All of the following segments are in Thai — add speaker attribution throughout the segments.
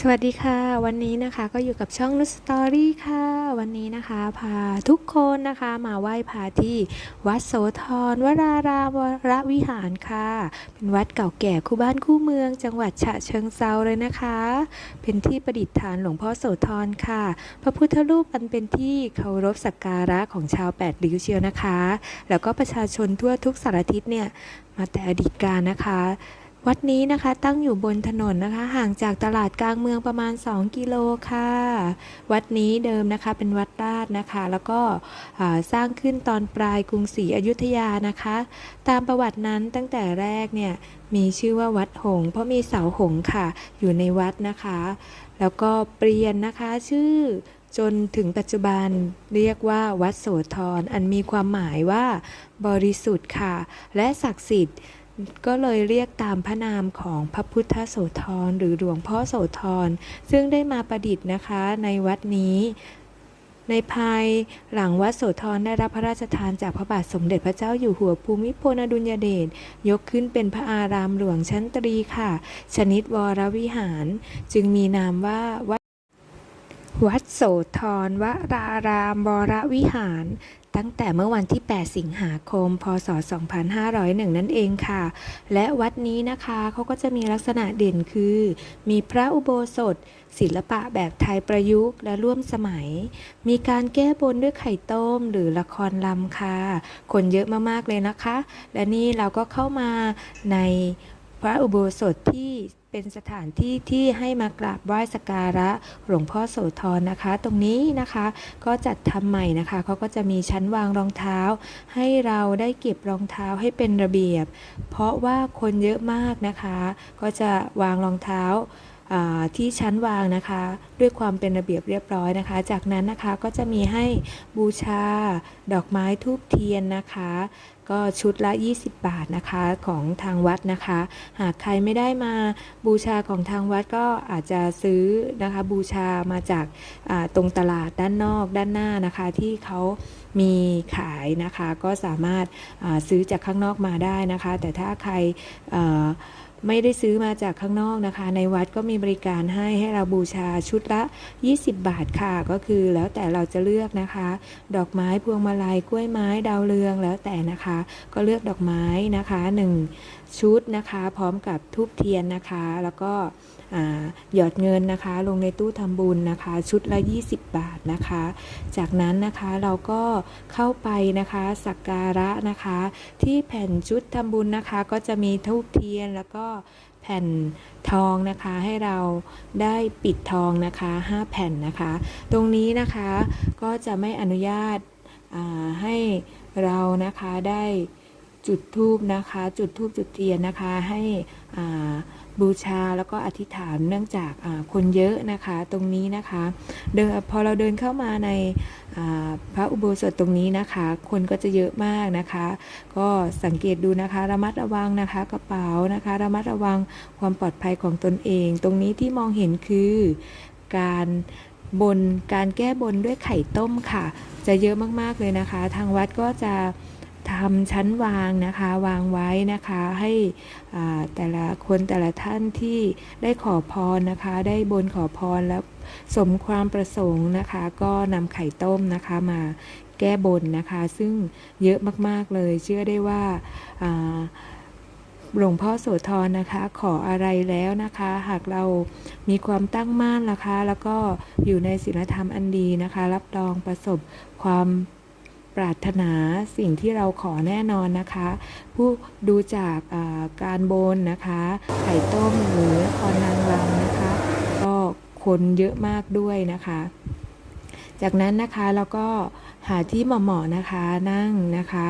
Speaker 1: สวัสดีค่ะ วันนี้นะคะก็อยู่กับช่องนุสตอรี่ค่ะ วันนี้นะคะพาทุกคนนะคะมาไหว้พระที่วัดโสธรวรารามวรวิหารค่ะ เป็นวัดเก่าแก่คู่บ้านคู่เมือง จังหวัดฉะเชิงเซาเลยนะคะ เป็นที่ประดิษฐานหลวงพ่อโสธรค่ะ พระพุทธรูปอันเป็นที่เคารพสักการะของชาวแปดริ้วเชียวนะคะ แล้วก็ประชาชนทั่วทุกสารทิศเนี่ยมาแต่อดีตการนะคะ วัดนี้นะคะตั้งอยู่บนถนนนะคะ ห่างจากตลาดกลางเมืองประมาณ 2 กิโลค่ะ วัดนี้เดิมนะคะเป็นวัดราชนะคะ แล้วก็สร้างขึ้นตอนปลายกรุงศรีอยุธยานะคะ ตามประวัตินั้นตั้งแต่แรกเนี่ยมีชื่อว่าวัดหง เพราะมีเสาหงค่ะ อยู่ในวัดนะคะ แล้วก็เปลี่ยนนะคะชื่อจนถึงปัจจุบันเรียกว่าวัดโสธรอันมีความหมายว่าบริสุทธิ์ค่ะ และศักดิ์สิทธิ์ ก็เลยเรียกตามพระนามของพระพุทธโสธรหรือหลวงพ่อโสธรซึ่งได้มาประดิษฐ์นะคะในวัดนี้ ในภายหลังวัดโสธรได้รับพระราชทานจากพระบาทสมเด็จพระเจ้าอยู่หัวภูมิพลอดุลยเดชยกขึ้นเป็นพระอารามหลวงชั้นตรีค่ะ ชนิดวรวิหาร จึงมีนามว่าวัดวัดโสธรวรารามวรวิหาร ตั้งแต่เมื่อวันที่ 8 สิงหาคม พศ 2501 นั่นเองค่ะ และวัดนี้นะคะเขาก็จะมีลักษณะเด่นคือ มีพระอุโบสถ ศิลปะแบบไทยประยุกต์และร่วมสมัย มีการแก้บนด้วยไข่ต้มหรือละครลำค่ะ คนเยอะมากๆเลยนะคะ และนี่เราก็เข้ามาในพระอุโบสถที่ เป็นสถานที่ที่ให้มากราบไหว้สักการะหลวงพ่อโสธรนะคะ ตรงนี้นะคะก็จัดทำใหม่นะคะเขาก็จะมีชั้นวางรองเท้า ให้เราได้เก็บรองเท้าให้เป็นระเบียบ เพราะว่าคนเยอะมากนะคะ ก็จะวางรองเท้าที่ชั้นวางนะคะ ด้วยความเป็นระเบียบเรียบร้อยนะคะ จากนั้นนะคะก็จะมีให้บูชาดอกไม้ทูบเทียนนะคะก็ชุดละ 20 บาทนะคะของทางวัดนะคะ หากใครไม่ได้มาบูชาของทางวัดก็อาจจะซื้อนะคะบูชามาจากตรงตลาดด้านนอกด้านหน้านะคะที่เขา มีขายนะคะ ก็สามารถซื้อจากข้างนอกมาได้นะคะ แต่ถ้าใครไม่ได้ซื้อมาจากข้างนอกนะคะ ในวัดก็มีบริการให้ให้เราบูชาชุดละ 20 บาทค่ะ ก็คือแล้วแต่เราจะเลือกนะคะ ดอกไม้พวงมาลัยกล้วยไม้ดาวเรืองแล้วแต่นะคะ ก็เลือกดอกไม้นะคะ1 ชุดนะคะ พร้อมกับทูบเทียนนะคะ แล้วก็หยอดเงินนะคะ ลงในตู้ทำบุญนะคะ ชุดละ 20 บาทนะคะ จากนั้นนะคะเราก็เข้าไปนะคะสักการะนะคะ ที่แผ่นชุดทำบุญนะคะ ก็จะมีทูบเทียนแล้วก็แผ่นทองนะคะให้เราได้ปิดทองนะคะ 5 แผ่นนะคะ ตรงนี้นะคะก็จะไม่อนุญาตาให้เรานะคะได้ จุดทูบนะคะ จุดทูบจุดเทียนนะคะ ให้บูชาแล้วก็อธิษฐานเนื่องจากคนเยอะนะคะ ตรงนี้นะคะ เดินพอเราเดินเข้ามาในพระอุโบสถตรงนี้นะคะ คนก็จะเยอะมากนะคะ ก็สังเกตดูนะคะ ระมัดระวังนะคะ กระเป๋านะคะ ระมัดระวังความปลอดภัยของตนเอง ตรงนี้ที่มองเห็นคือการบนการแก้บนด้วยไข่ต้มค่ะ จะเยอะมากๆเลยนะคะ ทางวัดก็จะ ทำชั้นวางนะคะ วางไว้นะคะให้แต่ละคนแต่ละท่านที่ได้ขอพรนะคะ ได้บนขอพรแล้วสมความประสงค์นะคะ ก็นำไข่ต้มนะคะมาแก้บนนะคะ ซึ่งเยอะมากๆเลย เชื่อได้ว่าอ่าหลวงพ่อโสธรนะคะ ขออะไรแล้วนะคะ หากเรามีความตั้งมั่นนะคะ แล้วก็อยู่ในศีลธรรมอันดีนะคะ รับรองประสบความ ปรารถนาสิ่งที่เราขอแน่นอนนะคะ ผู้ดูจากการบนนะคะไข่ต้มหรือครนางรำนะคะ ก็คนเยอะมากด้วยนะคะ จากนั้นนะคะเราก็หาที่เหมาะๆนะคะนั่งนะคะ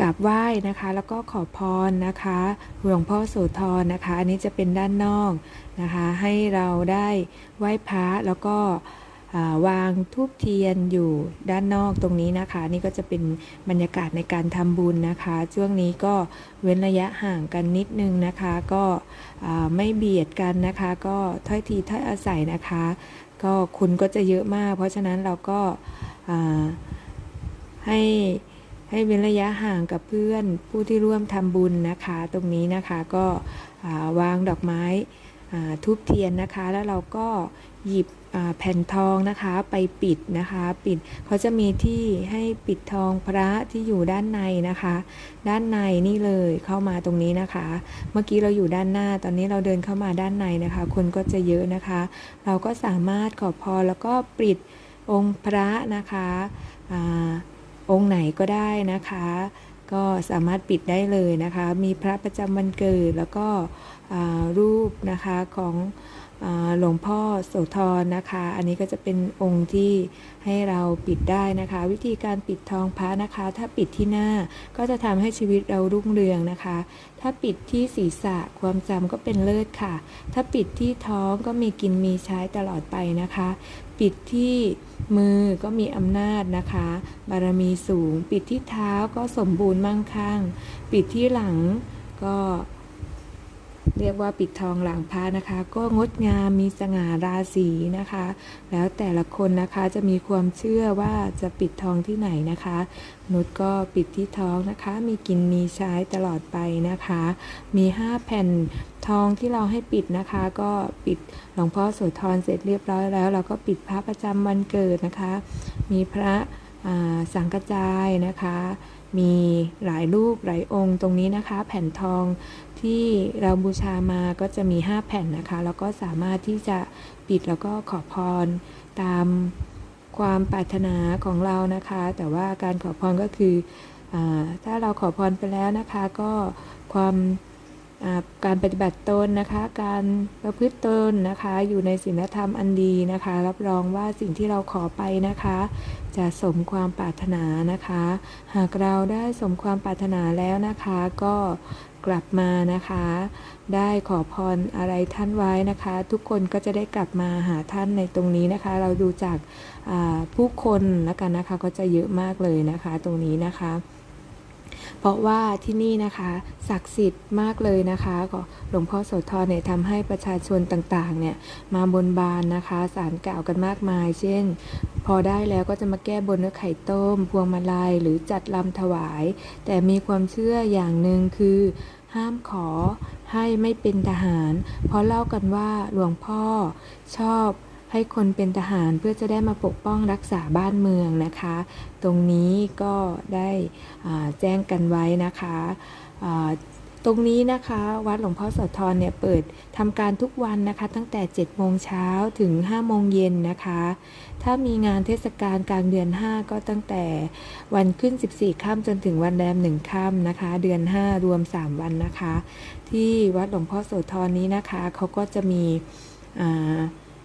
Speaker 1: กราบไหว้นะคะ แล้วก็ขอพรนะคะหลวงพ่อโสธรนะคะ อันนี้จะเป็นด้านนอกนะคะ ให้เราได้ไหว้พระแล้วก็ วางทูบเทียนอยู่ด้านนอกตรงนี้นะคะ นี่ก็จะเป็นบรรยากาศในการทำบุญนะคะ ช่วงนี้ก็เว้นระยะห่างกันนิดนึงนะคะ ก็ไม่เบียดกันนะคะ ก็ถ้อยทีถ้อยอาศัยนะคะ ก็คุณก็จะเยอะมาก เพราะฉะนั้นเราก็ให้ให้เว้นระยะห่างกับเพื่อนผู้ที่ร่วมทำบุญนะคะ ตรงนี้นะคะก็าวางดอกไม้ทูบเทียนนะคะ แล้วเราก็หยิบ แผ่นทองนะคะไปปิดนะคะ ปิดเขาจะมีที่ให้ปิดทองพระที่อยู่ด้านในนะคะ ด้านในนี่เลยเข้ามาตรงนี้นะคะ เมื่อกี้เราอยู่ด้านหน้าตอนนี้เราเดินเข้ามาด้านในนะคะ คนก็จะเยอะนะคะ เราก็สามารถขอพรแล้วก็ปิดองค์พระนะคะอองค์ไหนก็ได้นะคะ ก็สามารถปิดได้เลยนะคะ มีพระประจำวันเกิดแล้วก็รูปนะคะของ หลวงพ่อโสธรนะคะ อันนี้ก็จะเป็นองค์ที่ให้เราปิดได้นะคะ วิธีการปิดทองพระนะคะ ถ้าปิดที่หน้าก็จะทำให้ชีวิตเรารุ่งเรืองนะคะ ถ้าปิดที่ศีรษะความจำก็เป็นเลิศค่ะ ถ้าปิดที่ท้องก็มีกินมีใช้ตลอดไปนะคะ ปิดที่มือก็มีอำนาจนะคะ บารมีสูง ปิดที่เท้าก็สมบูรณ์มั่งคั่ง ปิดที่หลังก็ เรียกว่าปิดทองหลังพระนะคะ ก็งดงามมีสง่าราศีนะคะ แล้วแต่ละคนนะคะจะมีความเชื่อว่าจะปิดทองที่ไหนนะคะนุชก็ปิดที่ท้องนะคะ มีกินมีใช้ตลอดไปนะคะ มี 5 แผ่นทองที่เราให้ปิดนะคะ ก็ปิดหลวงพ่อโสธรเสร็จเรียบร้อยแล้ว เราก็ปิดพระประจำวันเกิดนะคะ มีพระสังกจายนะคะ มีหลายรูปหลายองค์ตรงนี้นะคะ แผ่นทองที่เราบูชามาก็จะมี 5 แผ่นนะคะ แล้วก็สามารถที่จะปิดแล้วก็ขอพรตามความปรารถนาของเรานะคะ แต่ว่าการขอพรก็คืออถ้าเราขอพรไปแล้วนะคะ ก็ความ การปฏิบัติตนนะคะ การประพฤติตนนะคะ อยู่ในศีลธรรมอันดีนะคะ รับรองว่าสิ่งที่เราขอไปนะคะ จะสมความปรารถนานะคะ หากเราได้สมความปรารถนาแล้วนะคะ ก็กลับมานะคะ ได้ขอพรอะไรท่านไว้นะคะ ทุกคนก็จะได้กลับมาหาท่านในตรงนี้นะคะ เราดูจากผู้คนแล้วกันนะคะ ก็จะเยอะมากเลยนะคะ ตรงนี้นะคะ เพราะว่าที่นี่นะคะศักดิ์สิทธิ์มากเลยนะคะก็หลวงพ่อโสธรเนี่ยทำให้ประชาชนต่างๆเนี่ยมาบนบานนะคะสารกล่าวกันมากมาย เช่น พอได้แล้วก็จะมาแก้บนด้วยไข่ต้ม พวงมาลัยหรือจัดลำถวาย แต่มีความเชื่ออย่างหนึ่งคือห้ามขอให้ไม่เป็นทหาร เพราะเล่ากันว่าหลวงพ่อชอบ ให้คนเป็นทหารเพื่อจะได้มาปกป้องรักษาบ้านเมืองนะคะ ตรงนี้ก็ได้แจ้งกันไว้นะคะตรงนี้นะคะวัดหลวงพ่อโสธรเนี่ยเปิดทำการทุกวันนะคะ ตั้งแต่ 7 โมงเช้าถึง 5 โมงเย็นนะคะ ถ้ามีงานเทศกาลกลางเดือน 5 ก็ตั้งแต่วันขึ้น 14 ค่ำจนถึงวันแรม 1 ค่ำนะคะ เดือน 5 รวม 3 วันนะคะ ที่วัดหลวงพ่อโสธรนี้นะคะเขาก็จะมีอ่า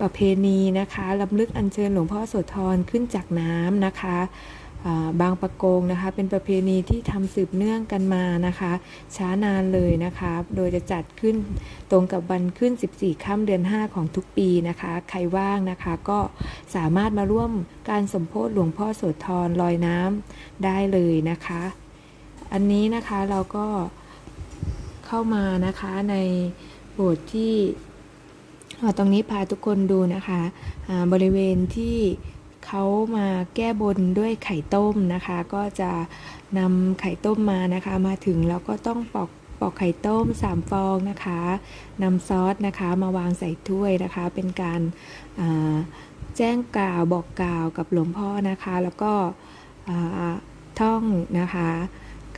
Speaker 1: ประเพณีนะคะลำลึกอัญเชิญหลวงพ่อโสธรขึ้นจากน้ำนะคะบางประกงนะคะ เป็นประเพณีที่ทำสืบเนื่องกันมานะคะ ช้านานเลยนะคะ โดยจะจัดขึ้นตรงกับวันขึ้น 14ค่ำเดือน 5 ของทุกปีนะคะ ใครว่างนะคะก็สามารถมาร่วมการสมโพธิหลวงพ่อโสธรลอยน้ำได้เลยนะคะ อันนี้นะคะเราก็เข้ามานะคะในโบสถ์ที่ ตรงนี้พาทุกคนดูนะคะอ่าบริเวณที่เขามาแก้บนด้วยไข่ต้มนะคะ ก็จะนำไข่ต้มมานะคะ มาถึงแล้วก็ต้องปอกปอกไข่ต้ม 3 ฟองนะคะนำซอสนะคะมาวางใส่ถ้วยนะคะ เป็นการอ่าแจ้งกล่าวบอกกล่าวกับหลวงพ่อนะคะ แล้วก็อ่าท่องนะคะ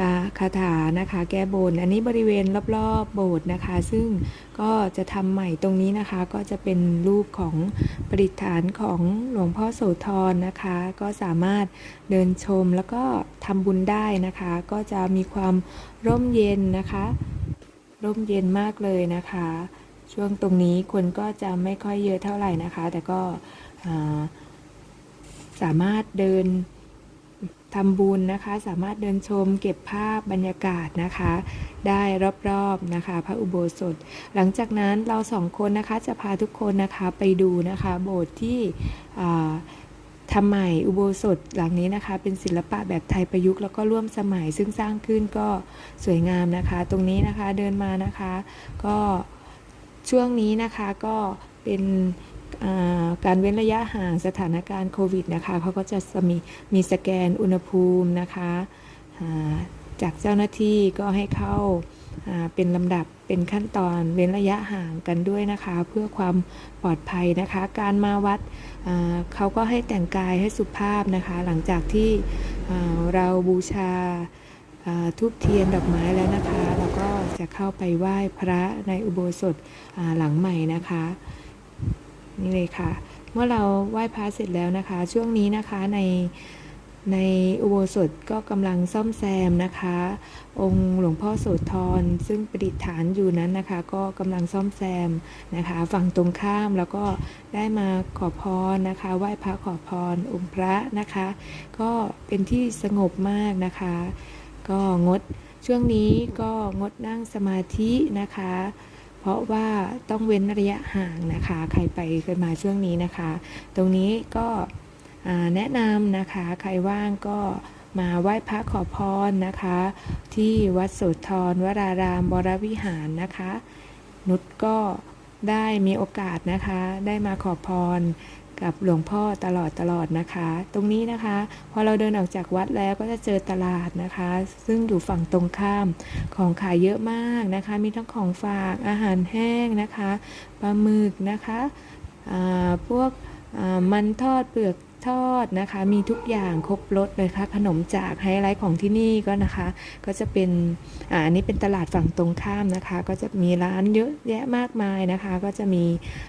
Speaker 1: กาคาถานะคะ แก้บน อันนี้บริเวณรอบๆโบสถ์นะคะ ซึ่งก็จะทำใหม่ตรงนี้นะคะ ก็จะเป็นรูปของประดิษฐานของหลวงพ่อโสธรนะคะ ก็สามารถเดินชมแล้วก็ทำบุญได้นะคะ ก็จะมีความร่มเย็นนะคะ ร่มเย็นมากเลยนะคะ ช่วงตรงนี้คนก็จะไม่ค่อยเยอะเท่าไหร่นะคะ แต่ก็าสามารถเดิน ทำบุญนะคะ สามารถเดินชมเก็บภาพบรรยากาศนะคะ ได้รอบๆนะคะ พระอุโบสถ หลังจากนั้นเราสองคนนะคะจะพาทุกคนนะคะไปดูนะคะโบสถ์ที่ทำใหม่อุโบสถหลังนี้นะคะ เป็นศิลปะแบบไทยประยุกต์แล้วก็ร่วมสมัยซึ่งสร้างขึ้นก็สวยงามนะคะ ตรงนี้นะคะเดินมานะคะ ก็ช่วงนี้นะคะก็เป็น การเว้นระยะห่างสถานการณ์โควิดนะคะเขาก็จะมีมีสแกนอุณหภูมินะคะาจากเจ้าหน้าที่ก็ให้เข้าาเป็นลำดับเป็นขั้นตอนเว้นระยะห่างกันด้วยนะคะ เพื่อความปลอดภัยนะคะ การมาวัดเขาก็ให้แต่งกายให้สุภาพนะคะ หลังจากที่เราบูชาทูบเทียนดอกไม้แล้วนะคะเราก็จะเข้าไปไหว้พระในอุโบสถหลังใหม่นะคะ นี่เลยค่ะ เมื่อเราไหว้พระเสร็จแล้วนะคะ ช่วงนี้นะคะในในอุโบสถก็กำลังซ่อมแซมนะคะ องค์หลวงพ่อโสธรซึ่งประดิษฐานอยู่นั้นนะคะ ก็กำลังซ่อมแซมนะคะ ฝั่งตรงข้ามแล้วก็ได้มาขอพรนะคะ ไหว้พระขอพรองค์พระนะคะ ก็เป็นที่สงบมากนะคะ ก็งดช่วงนี้ก็งดนั่งสมาธินะคะ เพราะว่าต้องเว้นระยะห่างนะคะ ใครไปกันมาช่วงนี้นะคะ ตรงนี้ก็แนะนำนะคะ ใครว่างก็มาไหว้พระขอพรนะคะ ที่วัดโสธรวรารามบรวิหารนะคะ นุชก็ได้มีโอกาสนะคะ ได้มาขอพร กับหลวงพ่อตลอดตลอดนะคะ ตรงนี้นะคะ พอเราเดินออกจากวัดแล้วก็จะเจอตลาดนะคะ ซึ่งอยู่ฝั่งตรงข้ามของขายเยอะมากนะคะ มีทั้งของฝากอาหารแห้งนะคะปลาหมึกนะคะพวกมันทอดเปลือก ทอดนะคะ มีทุกอย่างครบรสเลยค่ะ ขนมจากไฮไลท์ของที่นี่ก็นะคะ ก็จะเป็นอาอันนี้เป็นตลาดฝั่งตรงข้ามนะคะ ก็จะมีร้านเยอะแยะมากมายนะคะ ก็จะมี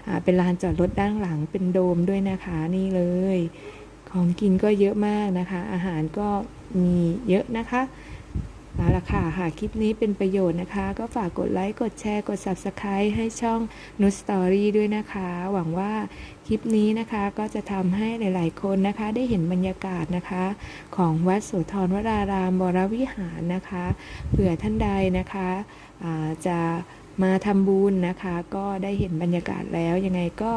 Speaker 1: อ่าเป็นลานจอดรถด้านหลังเป็นโดมด้วยนะคะนี่เลย ของกินก็เยอะมากนะคะ อาหารก็มีเยอะนะคะเอาละค่ะ หากคลิปนี้เป็นประโยชน์นะคะ ก็ฝากกดไลค์ กดแชร์ กด Subscribe ให้ช่อง n u s Story ด้วยนะคะ หวังว่า คลิปนี้นะคะก็จะทำให้หลาย ๆ คนนะคะ ได้เห็นบรรยากาศนะคะ ของวัดโสธรวรารามบรวิหารนะคะเผื่อท่านใดนะคะจะมาทำบุญนะคะ ก็ได้เห็นบรรยากาศแล้วยังไงก็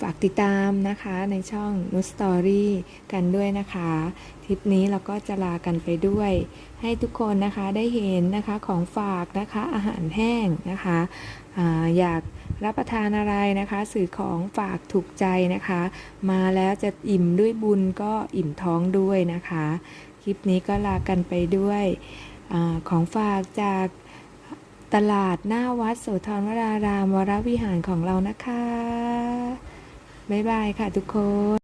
Speaker 1: ฝากติดตามนะคะในช่อง n u Story กันด้วยนะคะ ทริปนี้เราก็จะลากันไปด้วย ให้ทุกคนนะคะได้เห็นนะคะของฝากนะคะอาหารแห้งนะคะออยากรับประทานอะไรนะคะ สื่อของฝากถูกใจนะคะ มาแล้วจะอิ่มด้วยบุญก็อิ่มท้องด้วยนะคะ คลิปนี้ก็ลากันไปด้วยอของฝากจาก ตลาดหน้าวัดโสธรวรารามวรวิหารของเรานะคะ บ๊ายบายค่ะทุกคน